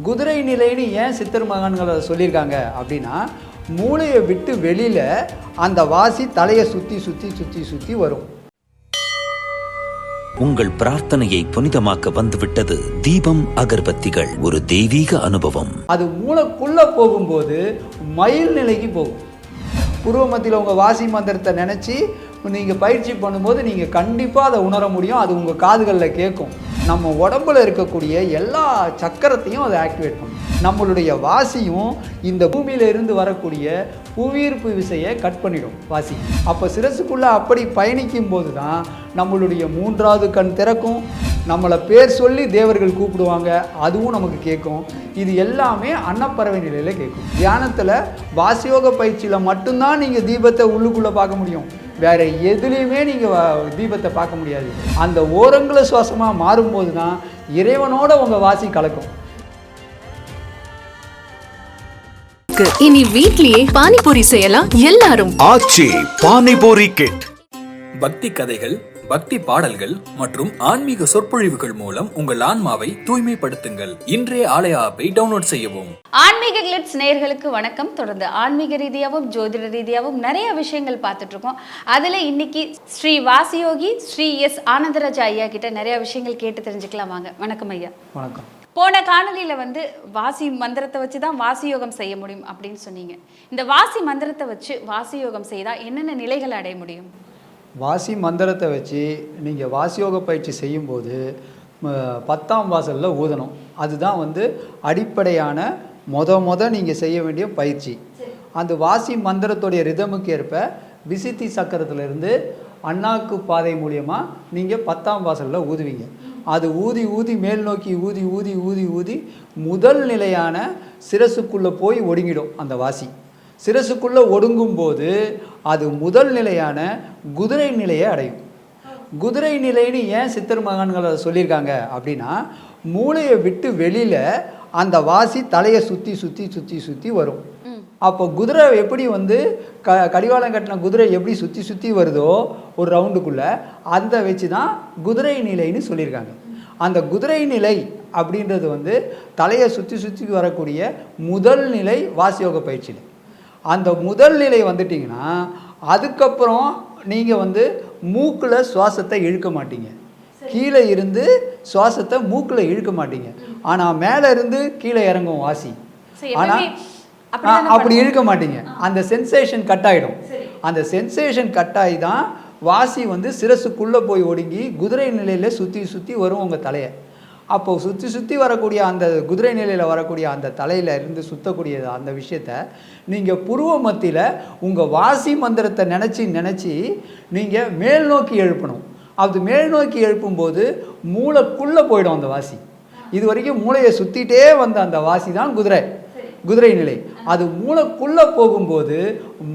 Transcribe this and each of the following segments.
குதிரை நிலைன்னு ஏன் சித்தர் மகான்கள் சொல்லியிருக்காங்க அப்படின்னா மூளையை விட்டு வெளியில் அந்த வாசி தலையை சுற்றி சுற்றி சுற்றி சுற்றி வரும். உங்கள் பிரார்த்தனையை புனிதமாக்க வந்துவிட்டது தீபம் அகர்பத்திகள் ஒரு தெய்வீக அனுபவம். அது மூளைக்குள்ளே போகும்போது மயில் நிலைக்கு போகும். பூர்வ மத்தியில் உங்கள் வாசி மந்திரத்தை நினச்சி நீங்கள் பயிற்சி பண்ணும்போது நீங்கள் கண்டிப்பாக அதை உணர முடியும். அது உங்கள் காதுகளில் கேட்கும். நம்ம உடம்புல இருக்கக்கூடிய எல்லா சக்கரத்தையும் அதை ஆக்டிவேட் பண்ணும். நம்மளுடைய வாசியும் இந்த பூமியிலிருந்து வரக்கூடிய புவியீர்ப்பு விசையை கட் பண்ணிடும் வாசி. அப்போ சிரசுக்குள்ளே அப்படி பயணிக்கும் போது தான் நம்மளுடைய மூன்றாவது கண் திறக்கும். நம்மளை பேர் சொல்லி தேவர்கள் கூப்பிடுவாங்க. அதுவும் நமக்கு கேட்கும். இது எல்லாமே அன்னப்பறவை நிலையில் கேட்கும். தியானத்தில் வாசியோக பயிற்சியில் மட்டும்தான் நீங்கள் தீபத்தை உள்ளுக்குள்ளே பார்க்க முடியும். வேற எதுலேயுமே நீங்கள் தீபத்தை பார்க்க முடியாது. அந்த ஓரங்களை சுவாசமாக மாறும்போது தான் இறைவனோட உங்கள் வாசி கலக்கும். இனி வீட்லயே பானிபூரி செய்யலாம் எல்லாரும். ஆச்சி பானிபூரி கிட். பக்தி கதைகள் பக்தி பாடல்கள் மற்றும் ஆன்மீக சொற்பொழிவுகள் மூலம் உங்கள் ஆன்மாவை தூய்மைப்படுத்துங்கள். இன்றைய ஆலய ஆப்பை டவுன்லோட் செய்யவும். ஆன்மீக கிளிட்ஸ் நேயர்களுக்கு வணக்கம். தொடர்ந்து ஆன்மீக ரீதியாகவும் ஜோதிட ரீதியாகவும் நிறைய விஷயங்கள் பார்த்துட்டு இருக்கோம். அதில் இன்னைக்கு ஸ்ரீ வாசியோகி ஸ்ரீ எஸ் ஆனந்தராஜா ஐயா கிட்ட நிறைய விஷயங்கள் கேட்டு தெரிஞ்சுக்கலாம் வாங்க. வணக்கம் ஐயா. வணக்கம். போன காணொலியில் வந்து வாசி மந்திரத்தை வச்சு தான் வாசி யோகம் செய்ய முடியும் அப்படின்னு சொன்னீங்க. இந்த வாசி மந்திரத்தை வச்சு வாசி யோகம் செய்தால் என்னென்ன நிலைகள் அடைய முடியும்? வாசி மந்திரத்தை வச்சு நீங்கள் வாசியோக பயிற்சி செய்யும்போது பத்தாம் வாசலில் ஊதணும். அதுதான் வந்து அடிப்படையான மொத மொத நீங்கள் செய்ய வேண்டிய பயிற்சி. அந்த வாசி மந்திரத்துடைய ரிதமுக்கு ஏற்ப விசித்தி சக்கரத்திலிருந்து அண்ணாக்கு பாதை மூலியமாக நீங்கள் பத்தாம் வாசலில் ஊதுவீங்க. அது ஊதி ஊதி மேல் நோக்கி ஊதி ஊதி ஊதி ஊதி முதல் நிலையான சிரசுக்குள்ளே போய் ஒடுங்கிடும் அந்த வாசி. சிரசுக்குள்ளே ஒடுங்கும் போது அது முதல் நிலையான குதிரை நிலையை அடையும். குதிரை நிலைன்னு ஏன் சித்தர் மகான்கள் சொல்லியிருக்காங்க அப்படின்னா மூளையை விட்டு வெளியில் அந்த வாசி தலையை சுற்றி சுற்றி சுற்றி சுற்றி வரும். அப்போ குதிரை எப்படி வந்து க கடிவாளம் கட்டின குதிரை எப்படி சுற்றி சுற்றி வருதோ ஒரு ரவுண்டுக்குள்ளே அந்த வச்சு தான் குதிரை நிலைன்னு சொல்லியிருக்காங்க. அந்த குதிரை நிலை அப்படின்றது வந்து தலையை சுற்றி சுற்றி வரக்கூடிய முதல் நிலை வாசியோக பயிற்சியில். அந்த முதல் நிலை வந்துட்டிங்கன்னா அதுக்கப்புறம் நீங்கள் வந்து மூக்கில் சுவாசத்தை இழுக்க மாட்டீங்க. கீழே இருந்து சுவாசத்தை மூக்கில் இழுக்க மாட்டீங்க. ஆனால் மேலே இருந்து கீழே இறங்கும் வாசி. ஆனால் அப்படி இழுக்க மாட்டீங்க. அந்த சென்சேஷன் கட் ஆகிடும் அந்த சென்சேஷன் கட் ஆகி தான் வாசி வந்து சிரசுக்குள்ளே போய் ஒடுங்கி குதிரை நிலையில் சுற்றி சுற்றி வரும் உங்கள் தலையை. அப்போ சுற்றி சுற்றி வரக்கூடிய அந்த குதிரை நிலையில் வரக்கூடிய அந்த தலையில் இருந்து சுற்றக்கூடிய அந்த விஷயத்த நீங்கள் புருவ மத்தியில் உங்கள் வாசி மந்திரத்தை நினச்சி நினச்சி நீங்கள் மேல் நோக்கி எழுப்பணும். அது மேல் நோக்கி எழுப்பும்போது மூளைக்குள்ளே போயிடும் அந்த வாசி. இது வரைக்கும் மூளையை சுற்றிட்டே வந்த அந்த வாசி தான் குதிரை. குதிரை நிலை. அது மூளைக்குள்ளே போகும்போது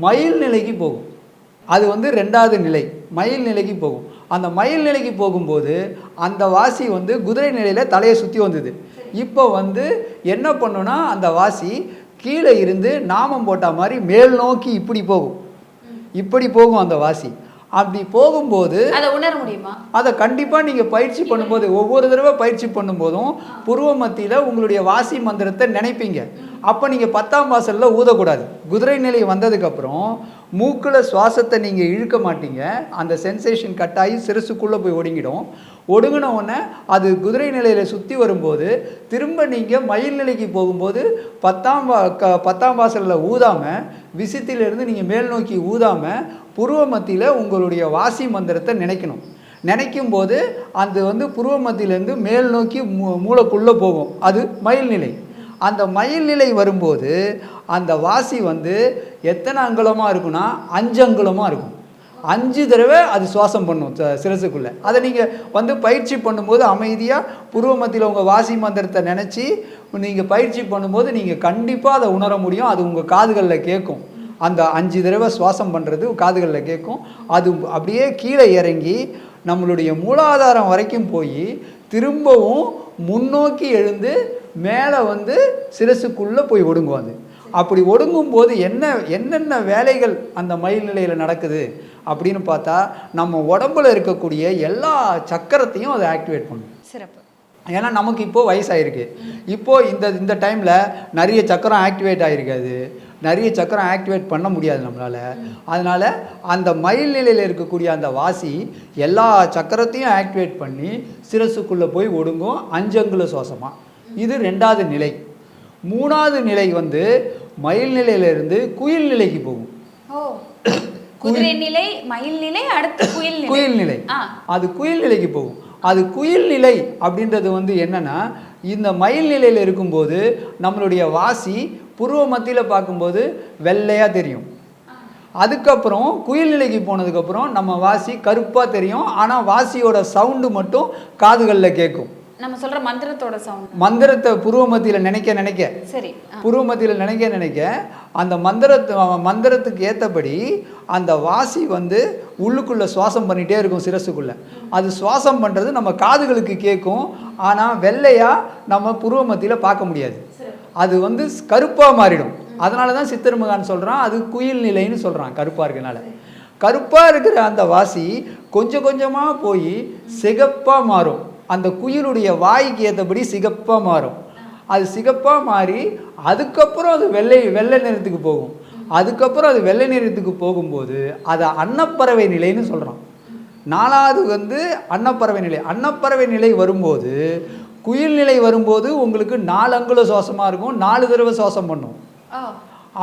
மயில் நிலைக்கு போகும். அது வந்து ரெண்டாவது நிலை. மயில் நிலைக்கு போகும். அந்த மயில் நிலைக்கு போகும்போது அந்த வாசி வந்து குதிரை நிலையில் தலையை சுற்றி வந்தது. இப்போ வந்து என்ன பண்ணுன்னா அந்த வாசி கீழே இருந்து நாமம் போட்ட மாதிரி மேல் நோக்கி இப்படி போகும். இப்படி போகும் அந்த வாசி. அப்படி போகும்போது அதை உணர முடியுமா? அதை கண்டிப்பாக நீங்கள் பயிற்சி பண்ணும்போது ஒவ்வொரு தடவை பயிற்சி பண்ணும்போதும் புருவ மத்தியில் உங்களுடைய வாசி மந்திரத்தை நினைப்பீங்க. அப்போ நீங்கள் பத்தாம் வாசலில் ஊதக்கூடாது. குதிரை நிலை வந்ததுக்கப்புறம் மூக்கில் சுவாசத்தை நீங்கள் இழுக்க மாட்டீங்க. அந்த சென்சேஷன் கட்டாயி சிறுசுக்குள்ளே போய் ஒடுங்கிடும். ஒடுங்கின உடனே அது குதிரை நிலையில் சுற்றி வரும்போது திரும்ப நீங்கள் மயில் நிலைக்கு போகும்போது பத்தாம் வா க பத்தாம் வாசலில் ஊதாமல் விசித்திலிருந்து நீங்கள் மேல் நோக்கி ஊதாமல் புருவ மத்தியில் உங்களுடைய வாசி மந்திரத்தை நினைக்கணும். நினைக்கும் போது அது வந்து புருவ மத்தியிலேருந்து மேல் நோக்கி மூ மூளைக்குள்ளே போகும். அது மயில் நிலை. அந்த மயில் நிலை வரும்போது அந்த வாசி வந்து எத்தனை அங்குலமாக இருக்குன்னா அஞ்சு அங்குலமாக இருக்கும். அஞ்சு தடவை அது சுவாசம் பண்ணும் ச- சிரசுக்குள்ளே. அதை நீங்கள் வந்து பயிற்சி பண்ணும்போது அமைதியாக பூர்வ மத்தியில் உங்கள் வாசி மந்திரத்தை நினச்சி நீங்கள் பயிற்சி பண்ணும்போது நீங்கள் கண்டிப்பாக அதை உணர முடியும். அது உங்கள் காதுகளில் கேட்கும். அந்த அஞ்சு தடவை சுவாசம் பண்ணுறது காதுகளில் கேட்கும். அது அப்படியே கீழே இறங்கி நம்மளுடைய மூலாதாரம் வரைக்கும் போய் திரும்பவும் முன்னோக்கி எழுந்து மேலே வந்து சிரசுக்குள்ளே போய் ஒடுங்கும் அது. அப்படி ஒடுங்கும் போது என்ன என்னென்ன வேலைகள் அந்த மயில் நிலையில் நடக்குது அப்படின்னு பார்த்தா நம்ம உடம்புல இருக்கக்கூடிய எல்லா சக்கரத்தையும் அதை ஆக்டிவேட் பண்ணும். சிறப்பு. ஏன்னா நமக்கு இப்போ வயசாயிருக்கு. இப்போ இந்த இந்த டைமில் நிறைய சக்கரம் ஆக்டிவேட் ஆகிருக்காது நிறைய சக்கரம் ஆக்டிவேட் பண்ண முடியாது நம்மளால். அதனால் அந்த மயில் நிலையில் இருக்கக்கூடிய அந்த வாசி எல்லா சக்கரத்தையும் ஆக்டிவேட் பண்ணி சிரசுக்குள்ளே போய் ஒடுங்கும் அஞ்சங்குல சுவாசமாக இது ரெண்டாவது நிலை. மூணாவது நிலை வந்து மயில் நிலையிலிருந்து குயில் நிலைக்கு போகும். குதிரை நிலை மயில் நிலை அடுத்து குயில் நிலை. குயில் நிலை. அது குயில் நிலைக்கு போகும். அது குயில் நிலை அப்படின்றது வந்து என்னன்னா இந்த மயில் நிலையில் இருக்கும்போது நம்மளுடைய வாசி புருவ மத்தியில் பார்க்கும்போது வெள்ளையாக தெரியும். அதுக்கப்புறம் குயில் நிலைக்கு போனதுக்கப்புறம் நம்ம வாசி கருப்பாக தெரியும். ஆனால் வாசியோட சவுண்டு மட்டும் காதுகளில் கேட்கும். நம்ம சொல்ற மந்திரத்தோட சவுண்ட் மந்திரத்தை புருவ மத்தியில் நினைக்க நினைக்க. சரி. புருவ மத்தியில் நினைக்க நினைக்க அந்த மந்திரத்து மந்திரத்துக்கு ஏற்றபடி அந்த வாசி வந்து உள்ளுக்குள்ளே சுவாசம் பண்ணிகிட்டே இருக்கும் சிரசுக்குள்ளே. அது சுவாசம் பண்ணுறது நம்ம காதுகளுக்கு கேட்கும் ஆனால் வெள்ளையாக நம்ம புருவ மத்தியில் பார்க்க முடியாது. அது வந்து கருப்பாக மாறிடும். அதனால தான் சித்தர்மகான் சொல்கிறான் அது குயில் நிலைன்னு சொல்கிறான் கருப்பாக இருக்கனால. கருப்பாக இருக்கிற அந்த வாசி கொஞ்சம் கொஞ்சமாக போய் சிகப்பாக மாறும். அந்த குயிலுடைய வாய்க்கு ஏற்றபடி சிகப்பாக மாறும். அது சிகப்பாக மாறி அதுக்கப்புறம் அது வெள்ளை வெள்ளை நிறத்துக்கு போகும். அதுக்கப்புறம் அது வெள்ளை நிறத்துக்கு போகும்போது அதை அன்னப்பறவை நிலைன்னு சொல்கிறான் நாலாவது வந்து அன்னப்பறவை நிலை. அன்னப்பறவை நிலை வரும்போது குயில் நிலை வரும்போது உங்களுக்கு நாலு அங்குல சுவாசமாக இருக்கும் நாலு தடவை சுவாசம் பண்ணும்.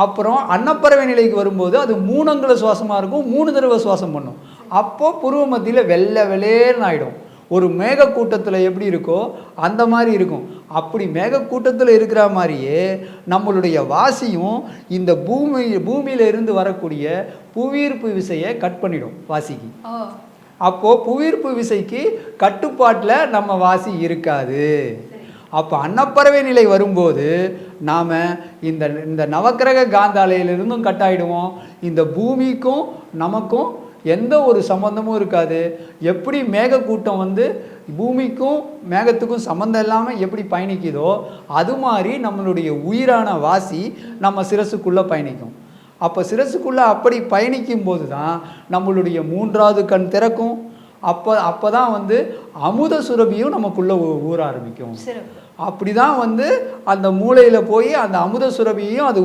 அப்புறம் அன்னப்பறவை நிலைக்கு வரும்போது அது மூணு அங்குல சுவாசமாக இருக்கும் மூணு தடவை சுவாசம் பண்ணும். அப்போ புருவ மத்தியில் வெள்ளை வெளேர்னு ஆகிடும் ஒரு மேகக்கூட்டத்தில் எப்படி இருக்கோ அந்த மாதிரி இருக்கும். அப்படி மேகக்கூட்டத்தில் இருக்கிற மாதிரியே நம்மளுடைய வாசியும் இந்த பூமி பூமியில இருந்து வரக்கூடிய புவியீர்ப்பு விசையை கட் பண்ணிடும் வாசிக்கு. அப்போது புவியீர்ப்பு விசைக்கு கட்டுப்பாட்டில் நம்ம வாசி இருக்காது. அப்போ அன்னப்பறவை நிலை வரும்போது நாம் இந்த இந்த நவக்கிரக காந்தாலையிலிருந்தும் கட் ஆயிடுவோம். இந்த பூமிக்கும் நமக்கும் எந்த ஒரு சம்பந்தமும் இருக்காது. எப்படி மேகக்கூட்டம் வந்து பூமிக்கும் மேகத்துக்கும் சம்மந்தம் இல்லாமல் எப்படி பயணிக்குதோ அது மாதிரி நம்மளுடைய உயிரான வாசி நம்ம சிரசுக்குள்ளே பயணிக்கும். அப்போ சிரசுக்குள்ளே அப்படி பயணிக்கும் போது தான் நம்மளுடைய மூன்றாவது கண் திறக்கும். அப்போ அப்போ தான் வந்து அமுத சுரபியும் நமக்குள்ளே ஊற ஆரம்பிக்கும். அப்படி தான் வந்து அந்த மூளையில் போய் அந்த அமுத சுரபியையும் அது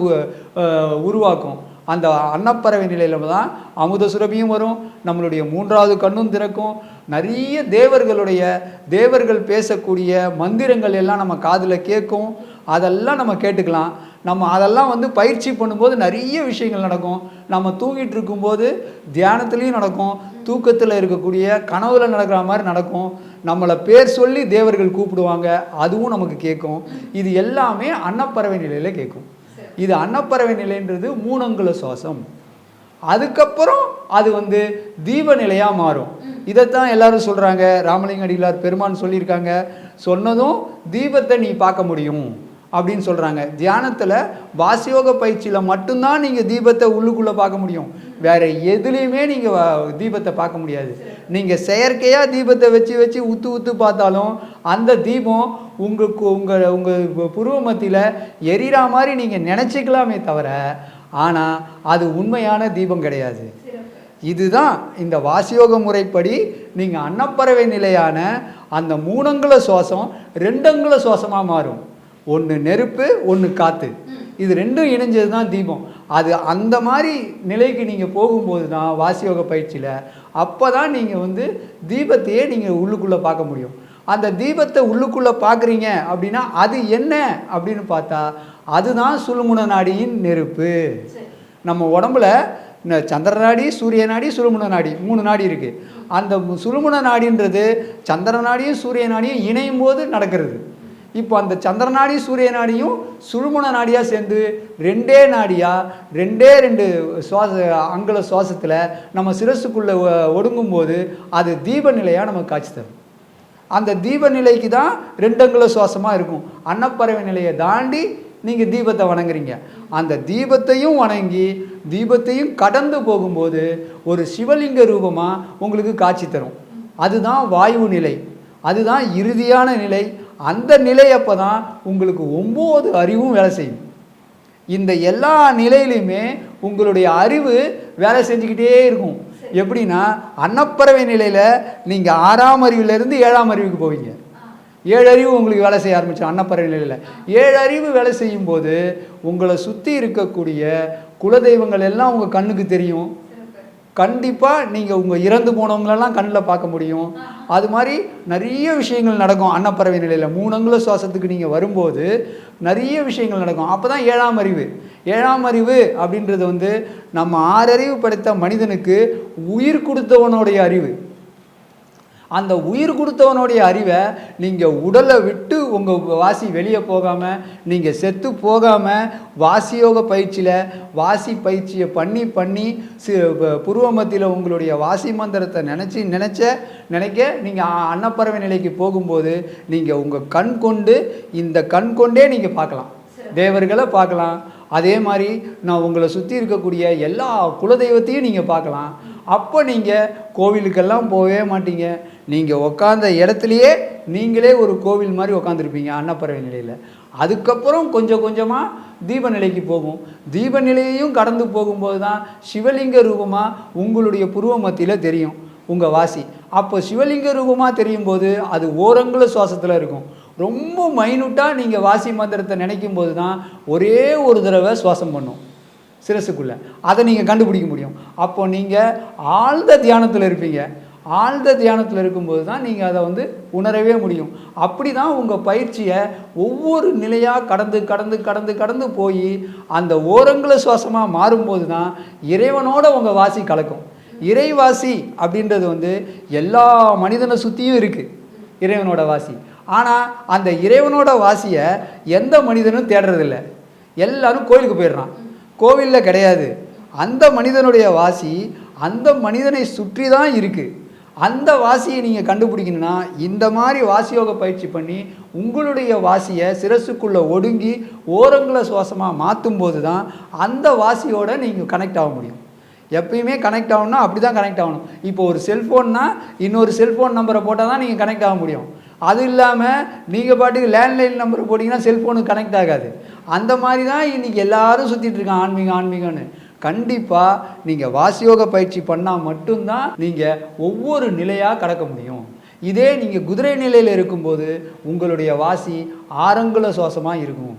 உருவாக்கும். அந்த அன்னப்பறவை நிலையில் தான் அமுத சுரபியும் வரும் நம்மளுடைய மூன்றாவது கண்ணும் திறக்கும். நிறைய தேவர்களுடைய தேவர்கள் பேசக்கூடிய மந்திரங்கள் எல்லாம் நம்ம காதில் கேட்கும். அதெல்லாம் நம்ம கேட்டுக்கலாம். நம்ம அதெல்லாம் வந்து பயிற்சி பண்ணும்போது நிறைய விஷயங்கள் நடக்கும். நம்ம தூங்கிட்டு இருக்கும்போது தியானத்துலேயும் நடக்கும். தூக்கத்தில் இருக்கக்கூடிய கனவுல நடக்கிற மாதிரி நடக்கும். நம்மளை பேர் சொல்லி தேவர்கள் கூப்பிடுவாங்க. அதுவும் நமக்கு கேட்கும். இது எல்லாமே அன்னப்பறவை நிலையில் கேட்கும். இது அன்னப்பறவை நிலைன்றது மூணங்குல சுவாசம். அதுக்கப்புறம் அது வந்து தீப நிலையாக மாறும். இதைத்தான் எல்லாரும் சொல்கிறாங்க ராமலிங்க அடிகளார் பெருமான் சொல்லியிருக்காங்க. சொன்னதும் தீபத்தை நீ பார்க்க முடியும். அப்படின்னு சொல்கிறாங்க தியானத்தில் வாசியோக பயிற்சியில் மட்டும்தான் நீங்கள் தீபத்தை உள்ளுக்குள்ளே பார்க்க முடியும். வேறு எதுலேயுமே நீங்கள் தீபத்தை பார்க்க முடியாது. நீங்கள் செயற்கையாக தீபத்தை வச்சு வச்சு உத்து உத்து பார்த்தாலும் அந்த தீபம் உங்களுக்கு உங்கள் உங்கள் புருவ மத்தியில் எரியிற மாதிரி நீங்கள் நினச்சிக்கலாமே தவிர ஆனால் அது உண்மையான தீபம் கிடையாது. இதுதான் இந்த வாசியோக முறைப்படி நீங்கள் அன்னப்பறவை நிலையான அந்த மூணங்குல சுவாசம் ரெண்டங்குல சுவாசமாக மாறும். ஒன்று நெருப்பு ஒன்று காற்று இது ரெண்டும் இணைஞ்சது தான் தீபம். அது அந்த மாதிரி நிலைக்கு நீங்கள் போகும்போது தான் வாசியோக பயிற்சியில் அப்போ தான் நீங்கள் வந்து தீபத்தையே நீங்கள் உள்ளுக்குள்ளே பார்க்க முடியும். அந்த தீபத்தை உள்ளுக்குள்ளே பார்க்குறீங்க அப்படின்னா அது என்ன அப்படின்னு பார்த்தா அதுதான் சுழுமுன நாடியின் நெருப்பு. நம்ம உடம்புல இந்த சந்திர நாடி சூரிய நாடி சுழுமுன நாடி மூணு நாடி இருக்குது அந்த சுழுமுன நாடின்றது சந்திர நாடியும் சூரிய நாடியும் இணையும் போது நடக்கிறது. இப்போ அந்த சந்திர நாடி சூரிய நாடியும் சுழுமுன நாடியாக சேர்ந்து ரெண்டே நாடியாக ரெண்டே ரெண்டு சுவாச அங்குல சுவாசத்தில் நம்ம சிரசுக்குள்ளே ஒடுங்கும் போது அது தீப நிலையாக நமக்கு காட்சி தரும். அந்த தீப நிலைக்கு தான் ரெண்டங்குல சுவாசமாக இருக்கும். அன்னப்பறவை நிலையை தாண்டி நீங்கள் தீபத்தை வணங்குறீங்க. அந்த தீபத்தையும் வணங்கி தீபத்தையும் கடந்து போகும்போது ஒரு சிவலிங்க ரூபமாக உங்களுக்கு காட்சி தரும். அதுதான் வாயு நிலை. அதுதான் இறுதியான நிலை. அந்த நிலை அப்போ தான் உங்களுக்கு ஒம்பது அறிவும் வேலை செய்யும். இந்த எல்லா நிலையிலையுமே உங்களுடைய அறிவு வேலை செஞ்சுக்கிட்டே இருக்கும். எப்படின்னா அன்னப்பறவை நிலையில் நீங்கள் ஆறாம் அறிவிலேருந்து ஏழாம் அறிவுக்கு போவீங்க. ஏழு அறிவு உங்களுக்கு வேலை செய்ய ஆரம்பித்தோம் அன்னப்பறவை நிலையில். ஏழு அறிவு வேலை செய்யும்போது உங்களை சுற்றி இருக்கக்கூடிய குலதெய்வங்கள் எல்லாம் உங்கள் கண்ணுக்கு தெரியும். கண்டிப்பாக நீங்கள் உங்கள் இறந்து போனவங்களெல்லாம் கண்ணில் பார்க்க முடியும். அது மாதிரி நிறைய விஷயங்கள் நடக்கும் அன்னப்பறவை நிலையில். மூணங்குல சுவாசத்துக்கு நீங்கள் வரும்போது நிறைய விஷயங்கள் நடக்கும். அப்போ தான் ஏழாம் அறிவு. ஏழாம் அறிவு அப்படின்றது வந்து நம்ம ஆறறிவு படைத்த மனிதனுக்கு உயிர் கொடுத்தவனுடைய அறிவு. அந்த உயிர் கொடுத்தவனுடைய அறிவை நீங்கள் உடலை விட்டு உங்கள் வாசி வெளியே போகாமல் நீங்கள் செத்து போகாமல் வாசியோக பயிற்சியில் வாசி பயிற்சியை பண்ணி பண்ணி சி புருவ மத்தியில் உங்களுடைய வாசி மந்திரத்தை நினச்சி நினச்ச நினைக்க நீங்கள் அன்னப்பறவை நிலைக்கு போகும்போது நீங்கள் உங்கள் கண் கொண்டு இந்த கண் கொண்டே நீங்கள் பார்க்கலாம். தேவர்களை பார்க்கலாம். அதே மாதிரி நான் உங்களை சுற்றி இருக்கக்கூடிய எல்லா குலதெய்வத்தையும் நீங்கள் பார்க்கலாம். அப்போ நீங்கள் கோவிலுக்கெல்லாம் போகவே மாட்டீங்க. நீங்கள் உக்காந்த இடத்துலையே நீங்களே ஒரு கோவில் மாதிரி உக்காந்துருப்பீங்க அன்னப்பறவை நிலையில். அதுக்கப்புறம் கொஞ்சம் கொஞ்சமாக தீபநிலைக்கு போகும். தீபநிலையையும் கடந்து போகும்போது தான் சிவலிங்க ரூபமாக உங்களுடைய புருவ மத்தியில் தெரியும் உங்கள் வாசி. அப்போ சிவலிங்க ரூபமாக தெரியும் போது அது ஓரங்குல சுவாசத்தில் இருக்கும். ரொம்ப மைனூட்டாக நீங்கள் வாசி மந்திரத்தை நினைக்கும் போது தான் ஒரே ஒரு தடவை சுவாசம் பண்ணும். சிரசுக்குள்ளே. அதை நீங்கள் கண்டுபிடிக்க முடியும். அப்போ நீங்கள் ஆழ்ந்த தியானத்தில் இருப்பீங்க. ஆழ்ந்த தியானத்தில் இருக்கும்போது தான் நீங்கள் அதை வந்து உணரவே முடியும். அப்படி தான் உங்கள் பயிற்சியை ஒவ்வொரு நிலையாக கடந்து கடந்து கடந்து கடந்து போய் அந்த ஓரங்கள சுவாசமாக மாறும்போது தான் இறைவனோட உங்கள் வாசி கலக்கும். இறைவாசி அப்படின்றது வந்து எல்லா மனிதனை சுற்றியும் இருக்குது இறைவனோட வாசி. ஆனால் அந்த இறைவனோட வாசியை எந்த மனிதனும் தேடுறதில்ல. எல்லாரும் கோயிலுக்கு போயிடுறான். கோவிலில் கிடையாது. அந்த மனிதனுடைய வாசி அந்த மனிதனை சுற்றி தான் இருக்குது அந்த வாசியை நீங்கள் கண்டுபிடிக்கணும்னா இந்த மாதிரி வாசியோக பயிற்சி பண்ணி உங்களுடைய வாசியை சிரசுக்குள்ளே ஒடுங்கி ஓரங்களை சுவாசமாக மாற்றும் போது தான் அந்த வாசியோட நீங்கள் கனெக்ட் ஆக முடியும். எப்பயுமே கனெக்ட் ஆகணும்னா அப்படி தான் கனெக்ட் ஆகணும். இப்போ ஒரு செல்ஃபோன்னா இன்னொரு செல்ஃபோன் நம்பரை போட்டால் தான் நீங்கள் கனெக்ட் ஆக முடியும். அது இல்லாமல் நீங்கள் பாட்டுக்கு லேண்ட்லைன் நம்பர் போட்டிங்கன்னா செல்ஃபோனுக்கு கனெக்ட் ஆகாது. அந்த மாதிரி தான் இன்றைக்கி எல்லாரும் சுற்றிட்டு இருக்காங்க. ஆன்மீகம் ஆன்மீகம்னு. கண்டிப்பாக நீங்கள் வாசியோக பயிற்சி பண்ணால் மட்டும்தான் நீங்கள் ஒவ்வொரு நிலையாக கடக்க முடியும். இதே நீங்கள் குதிரை நிலையில் இருக்கும்போது உங்களுடைய வாசி ஆரங்குல சுவாசமாக இருக்கும்.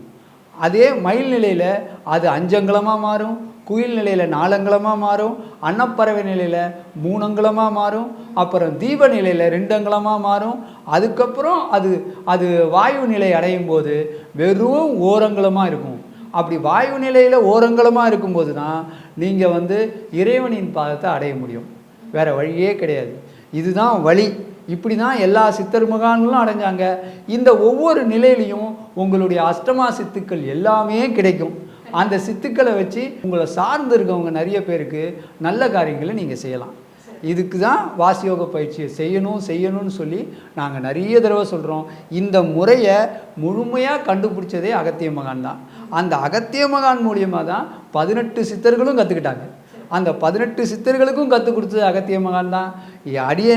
அதே மயில் நிலையில் அது அஞ்சங்கலமாக மாறும். குயில் நிலையில் நாலங்கலமாக மாறும் அன்னப்பறவை நிலையில் மூணங்கலமாக மாறும் அப்புறம் தீப நிலையில் ரெண்டங்கலமாக மாறும். அதுக்கப்புறம் அது அது வாயு நிலை அடையும் போது வெறும் ஓரங்கலமாக இருக்கும். அப்படி வாயு நிலையில் ஓரங்கலமாக இருக்கும்போது தான் நீங்கள் வந்து இறைவனின் பாதத்தை அடைய முடியும். வேறு வழியே கிடையாது. இதுதான் வழி. இப்படி தான் எல்லா சித்தர் மகான்களும் அடைஞ்சாங்க. இந்த ஒவ்வொரு நிலையிலையும் உங்களுடைய அஷ்டமா சித்துக்கள் எல்லாமே கிடைக்கும். அந்த சித்துக்களை வச்சு உங்களை சார்ந்து இருக்கவங்க நிறைய பேருக்கு நல்ல காரியங்களை நீங்கள் செய்யலாம். இதுக்கு தான் வாசியோக பயிற்சியை செய்யணும் செய்யணும்னு சொல்லி நாங்கள் நிறைய தடவை சொல்கிறோம் இந்த முறையை முழுமையாக கண்டுபிடிச்சதே அகத்திய மகான் தான். அந்த அகத்திய மகான் மூலியமாக தான் பதினெட்டு சித்தர்களும் கற்றுக்கிட்டாங்க அந்த பதினெட்டு சித்தர்களுக்கும் கற்றுக் கொடுத்தது அகத்திய மகான் தான்.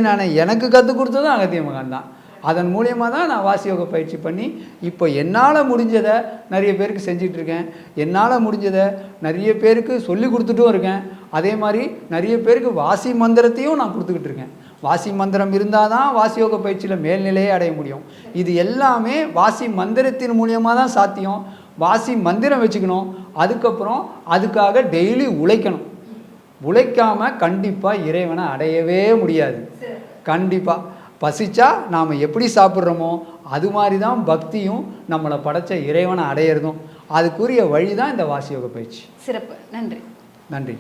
நான் எனக்கு கற்றுக் கொடுத்ததும் அகத்திய மகான் தான். அதன் மூலியமாக தான் நான் வாசியோக பயிற்சி பண்ணி இப்போ என்னால் முடிஞ்சதை நிறைய பேருக்கு செஞ்சிட்டு இருக்கேன் என்னால் முடிஞ்சதை நிறைய பேருக்கு சொல்லி கொடுத்துட்டும் இருக்கேன். அதே மாதிரி நிறைய பேருக்கு வாசி மந்திரத்தையும் நான் கொடுத்துக்கிட்டு இருக்கேன் வாசி மந்திரம் இருந்தால் தான் வாசியோக பயிற்சியில் மேல்நிலையே அடைய முடியும். இது எல்லாமே வாசி மந்திரத்தின் மூலியமாக தான் சாத்தியம். வாசி மந்திரம் வச்சுக்கணும். அதுக்கப்புறம் அதுக்காக டெய்லி உழைக்கணும். உழைக்காம கண்டிப்பாக இறைவனை அடையவே முடியாது. கண்டிப்பாக பசிச்சா நாம் எப்படி சாப்பிட்றோமோ அது மாதிரி தான் பக்தியும் நம்மளை படைச்ச இறைவனை அடையிறதும். அதுக்குரிய வழி தான் இந்த வாசியோக பயிற்சி. சிறப்பு. நன்றி. நன்றி.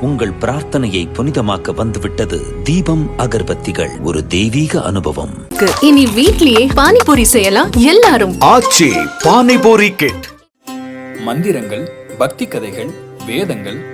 உங்கள் பிரார்த்தனையை புனிதமாக்க வந்துவிட்டது தீபம் அகர்பத்திகள். ஒரு தெய்வீக அனுபவம். இனி வீட்லயே பானிபூரி செய்யலாம் எல்லாரும். ஆச்சி பானிபூரி கிட் மந்திரங்கள் பக்தி கதைகள் வேதங்கள்